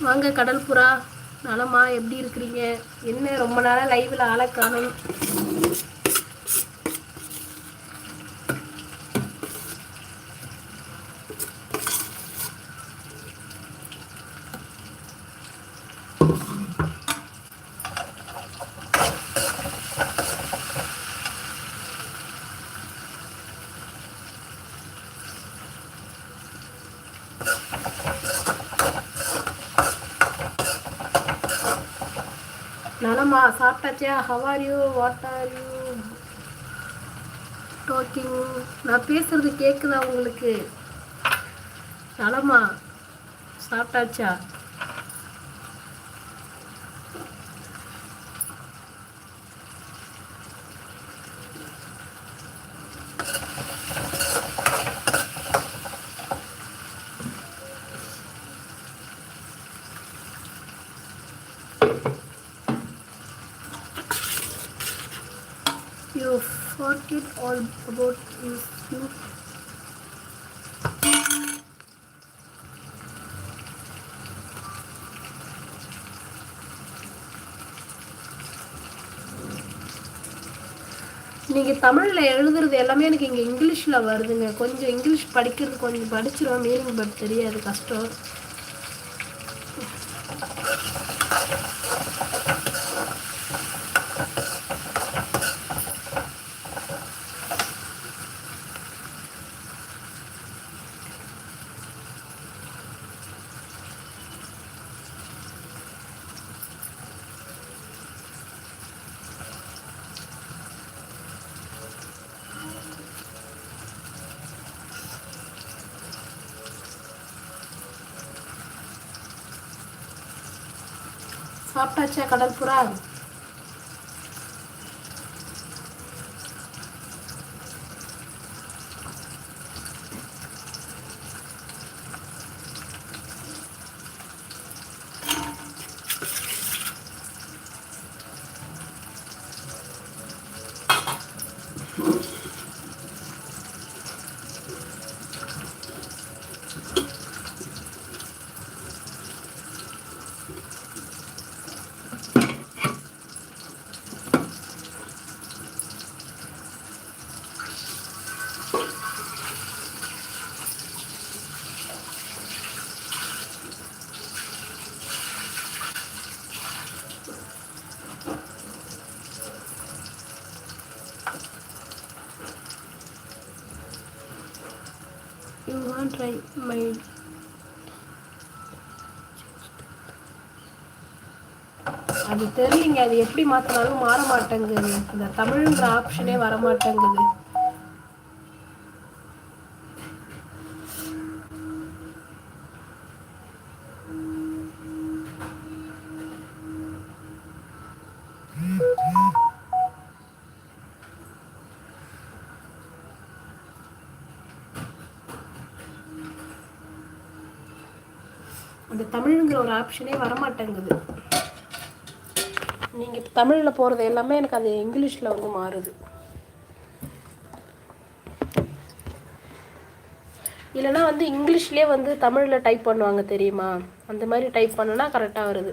வாங்க கடல் புறா நலமா எப்படி இருக்கிறீங்க? என்ன ரொம்ப நாளாக லைவில் ஆளை காணும். அம்மா சாப்பிட்டாச்சா? How are you what are you talking நான் பேசுறது கேட்குதா உங்களுக்கு? நலமா? சாப்பிட்டாச்சா You forget all about this. You நீங்கள் தமிழில் எழுதுறது எல்லாமே எனக்கு இங்கே இங்கிலீஷில் வருதுங்க கொஞ்சம் இங்கிலீஷ் படிக்கிறது கொஞ்சம் படிச்சிடும் மீனிங் பட் தெரியாது கஷ்டம் சாப்பிட்டாச்சா கடல் புறா? யூ ட்ரை மை அது தெரியலிங்க அது எப்படி மாற்றினாலும் மாற மாட்டேங்குது. இந்த தமிழ்ன்ற ஆப்ஷனே வர மாட்டேங்குது அந்த தமிழுங்கிற ஒரு ஆப்ஷனே வர மாட்டேங்குது நீங்கள் இப்போ தமிழில் போகிறது எல்லாமே எனக்கு அது இங்கிலீஷில் வந்து மாறுது. இல்லைன்னா வந்து இங்கிலீஷ்லேயே வந்து தமிழில் டைப் பண்ணுவாங்க தெரியுமா? அந்த மாதிரி டைப் பண்ணுன்னா கரெக்டாக வருது.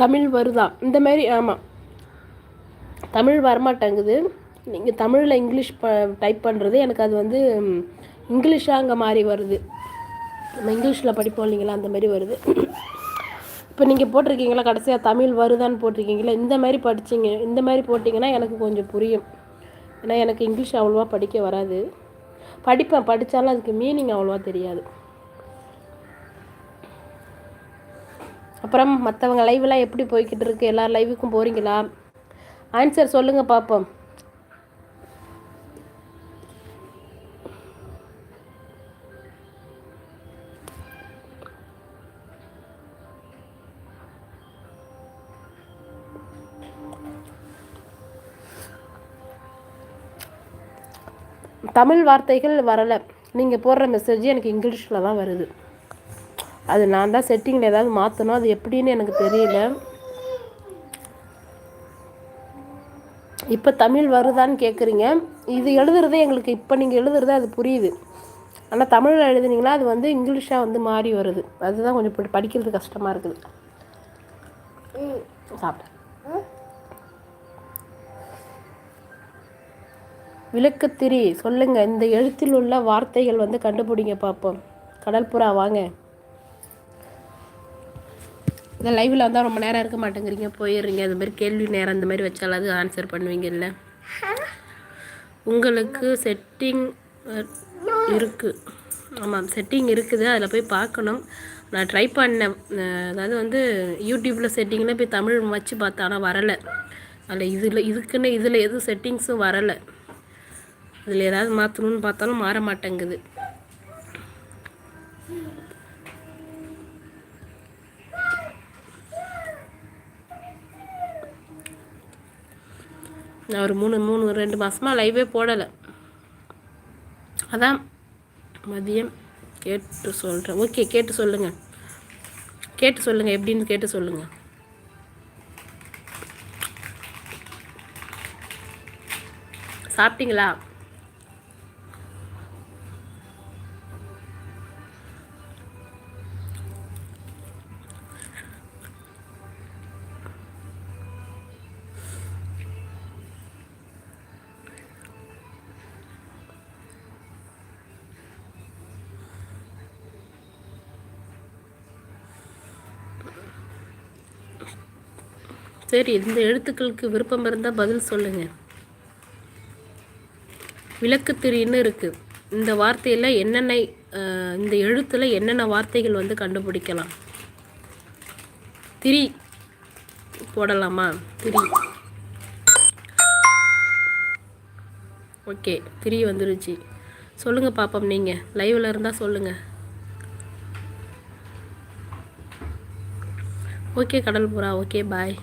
தமிழ் வருதா? இந்த மாதிரி ஆமாம் தமிழ் வரமாட்டேங்குது. நீங்கள் தமிழில் இங்கிலீஷ் ப டைப் பண்ணுறது எனக்கு அது வந்து இங்கிலீஷாக அங்கே மாறி வருது. நம்ம இங்கிலீஷில் படிப்போம் இல்லைங்களா அந்த மாதிரி வருது. இப்போ நீங்கள் போட்டிருக்கீங்களா கடைசியாக தமிழ் வருதான்னு போட்டிருக்கீங்களா இந்த மாதிரி படிச்சிங்க இந்த மாதிரி போட்டிங்கன்னா எனக்கு கொஞ்சம் புரியும். ஏன்னா எனக்கு இங்கிலீஷ் அவ்வளோவா படிக்க வராது. படிப்பேன் படித்தாலும் அதுக்கு மீனிங் அவ்வளோவா தெரியாது. அப்புறம் மற்றவங்க லைவெல்லாம் எப்படி போய்கிட்டு இருக்கு? எல்லா லைவுக்கும் போகிறீங்களா ஆன்சர் சொல்லுங்கள் பார்ப்போம் தமிழ் வார்த்தைகள் வரலை. நீங்கள் போடுற மெசேஜ் எனக்கு இங்கிலீஷில் தான் வருது. அது நான் தான் செட்டிங்கில் ஏதாவது மாற்றணும் அது எப்படின்னு எனக்கு தெரியல. இப்போ தமிழ் வருதான்னு கேட்குறீங்க இது எழுதுறதே எங்களுக்கு இப்போ நீங்கள் எழுதுறது அது புரியுது. ஆனால் தமிழில் எழுதுனீங்களா அது வந்து இங்கிலீஷாக வந்து மாறி வருது. அதுதான் கொஞ்சம் இப்படி படிக்கிறது கஷ்டமாக இருக்குது. சாப்பிட்டேன் விளக்குத்திரி சொல்லுங்க. இந்த எழுத்தில் உள்ள வார்த்தைகள் வந்து கண்டுபிடிங்க பார்ப்போம் கடல்புறா வாங்க. இந்த லைவில் வந்தால் ரொம்ப நேரம் இருக்க மாட்டேங்கிறீங்க. போயிடுறீங்க. அது மாதிரி கேள்வி நேரம் அந்த மாதிரி வச்சாலாவது ஆன்சர் பண்ணுவீங்கல்ல. உங்களுக்கு செட்டிங் இருக்குது ஆமாம் செட்டிங் இருக்குது. அதில் போய் பார்க்கணும். நான் ட்ரை பண்ணேன். அதாவது வந்து யூடியூப்பில் செட்டிங்கில் போய் தமிழ் வச்சு பார்த்தேன். ஆனால் வரலை. அதில் இதில் இதுக்குன்னு இதில் எதுவும் செட்டிங்ஸும் வரலை. இதில் ஏதாவது மாற்றணும்னு பார்த்தாலும் மாற மாட்டேங்குது. நான் ஒரு மூணு மூணு ரெண்டு மாதமாக லைவே போடலை. அதான் மதியம் கேட்டு சொல்கிறேன் ஓகே கேட்டு சொல்லுங்கள் கேட்டு சொல்லுங்கள் எப்படின்னு கேட்டு சொல்லுங்கள் சாப்பிட்டீங்களா? சரி இந்த எழுத்துக்களுக்கு விருப்பம் இருந்தால் பதில் சொல்லுங்கள் விளக்கு திரின்னு இருக்குது இந்த வார்த்தையில் என்னென்ன இந்த எழுத்தில் என்னென்ன வார்த்தைகள் வந்து கண்டுபிடிக்கலாம்? திரி போடலாமா? திரி. ஓகே திரி வந்துருச்சு. சொல்லுங்கள் பாப்போம் நீங்கள் லைவில் இருந்தால் சொல்லுங்கள் okay Kadal Pura. Okay bye.